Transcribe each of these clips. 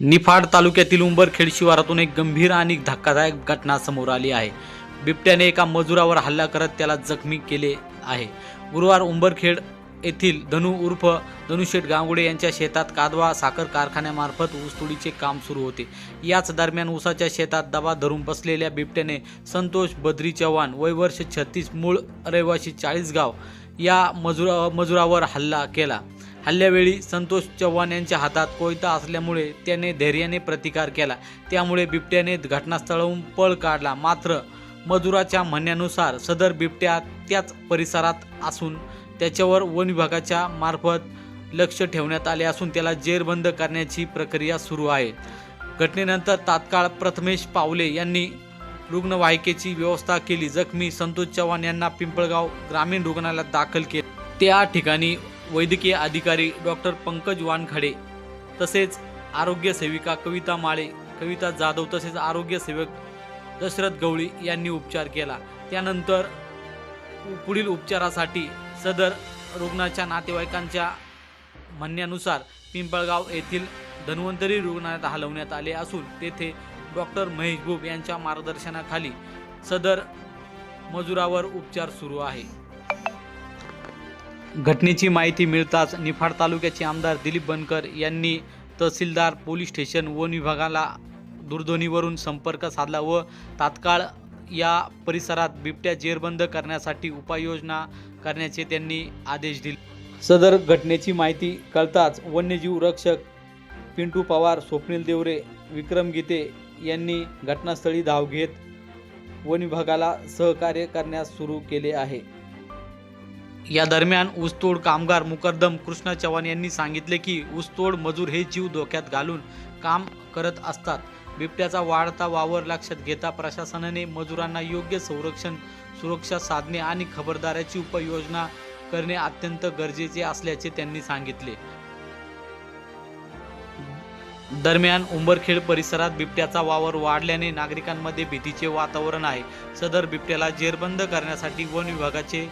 निफाड तालुक्यातील उंबरखेड शिवारातून एक गंभीर आणि धक्कादायक घटना समोर आली आहे. बिबट्याने एका मजुरावर हल्ला करत त्याला जखमी केले आहे. गुरुवार उंबरखेड येथील धनु उर्फ धनुशेठ गांगुडे यांच्या शेतात कादवा साखर कारखान्यामार्फत ऊसतोडीचे काम सुरू होते. याच दरम्यान ऊसाच्या शेतात दबा धरून बसलेल्या बिबट्याने संतोष बद्री चव्हाण वय वर्ष छत्तीस मूळ रहिवासी चाळीसगाव या मजुरा मजुरावर हल्ला केला. हल्ल्यावेळी संतोष चव्हाण यांच्या हातात कोयता असल्यामुळे त्याने धैर्याने प्रतिकार केला. त्यामुळे बिबट्याने घटनास्थळाहून पळ काढला. मात्र मजुराच्या म्हणण्यानुसार सदर बिबट्या त्याच परिसरात असून त्याच्यावर वन विभागाच्या मार्फत लक्ष ठेवण्यात आले असून त्याला जेरबंद करण्याची प्रक्रिया सुरू आहे. घटनेनंतर तात्काळ प्रथमेश पावले यांनी रुग्णवाहिकेची व्यवस्था केली. जखमी संतोष चव्हाण यांना पिंपळगाव ग्रामीण रुग्णालयात दाखल केले. त्या ठिकाणी वैद्यकीय अधिकारी डॉक्टर पंकज वानखडे तसेच आरोग्य सेविका कविता माळे कविता जाधव तसेच आरोग्य सेवक दशरथ गवळी यांनी उपचार केला. त्यानंतर पुढील उपचारासाठी सदर रुग्णाच्या नातेवाईकांच्या म्हणण्यानुसार पिंपळगाव येथील धन्वंतरी रुग्णालयात हलवण्यात आले असून तेथे डॉक्टर महेश बुब यांच्या मार्गदर्शनाखाली सदर मजुरावर उपचार सुरू आहे. घटनेची माहिती मिळताच निफाड तालुक्याचे आमदार दिलीप बनकर यांनी तहसीलदार पोलीस स्टेशन वन विभागाला दूरध्वनीवरून संपर्क साधला व तात्काळ या परिसरात बिबट्या जेरबंद करण्यासाठी उपाययोजना करण्याचे त्यांनी आदेश दिले. सदर घटनेची माहिती कळताच वन्यजीव रक्षक पिंटू पवार स्वप्नील देवरे विक्रम गीते यांनी घटनास्थळी धाव घेत वन विभागाला सहकार्य करण्यास सुरू केले आहे. या दरम्यान ऊसतोड कामगार मुकरदम कृष्ण चव्हाण यांनी सांगितले की ऊसतोड मजूर हे जीव धोक्यात घालून काम करत असतात. बिबट्याचा वाढता वावर लक्षात घेता प्रशासनाने मजुरांना योग्य संरक्षण सुरक्षा साधने आणि खबरदाऱ्याची उपाययोजना करणे अत्यंत गरजेचे असल्याचे त्यांनी सांगितले. दरम्यान उंबरखेड परिसरात बिबट्याचा वावर वाढल्याने नागरिकांमध्ये भीतीचे वातावरण आहे. सदर बिबट्याला जेरबंद करण्यासाठी वन विभागाचे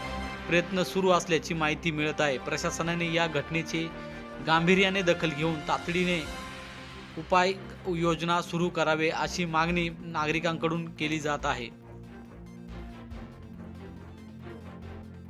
प्रयत्न सुरू असल्याची माहिती मिळत आहे. प्रशासनाने या घटनेचे गांभीर्याने दखल घेऊन तातडीने उपाय योजना सुरू करावे अशी मागणी नागरिकांकडून केली जात आहे.